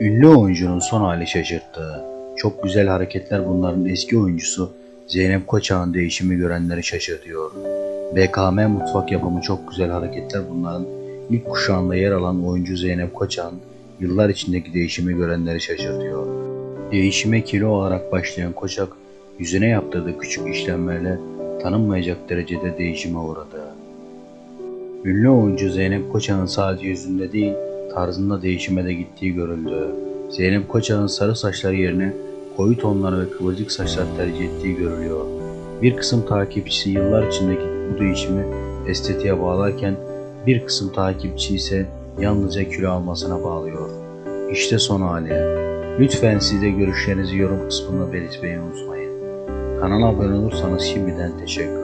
Ünlü oyuncunun son hali şaşırttı. Çok güzel hareketler bunların eski oyuncusu Zeynep Koçak'ın değişimi görenleri şaşırtıyor. BKM mutfak yapımı çok güzel hareketler bunların ilk kuşağında yer alan oyuncu Zeynep Koçak'ın yıllar içindeki değişimi görenleri şaşırtıyor. Değişime kilo olarak başlayan Koçak yüzüne yaptırdığı küçük işlemlerle tanınmayacak derecede değişime uğradı. Ünlü oyuncu Zeynep Koçak'ın sadece yüzünde değil, tarzında değişime de gittiği görüldü. Zeynep Koçak'ın sarı saçları yerine koyu tonlar ve kıvırcık saçlar tercih ettiği görülüyor. Bir kısım takipçisi yıllar içindeki bu değişimi estetiğe bağlarken bir kısım takipçi ise yalnızca kilo almasına bağlıyor. İşte son hali. Lütfen siz de görüşlerinizi yorum kısmında belirtmeyi unutmayın. Kanala abone olursanız şimdiden teşekkür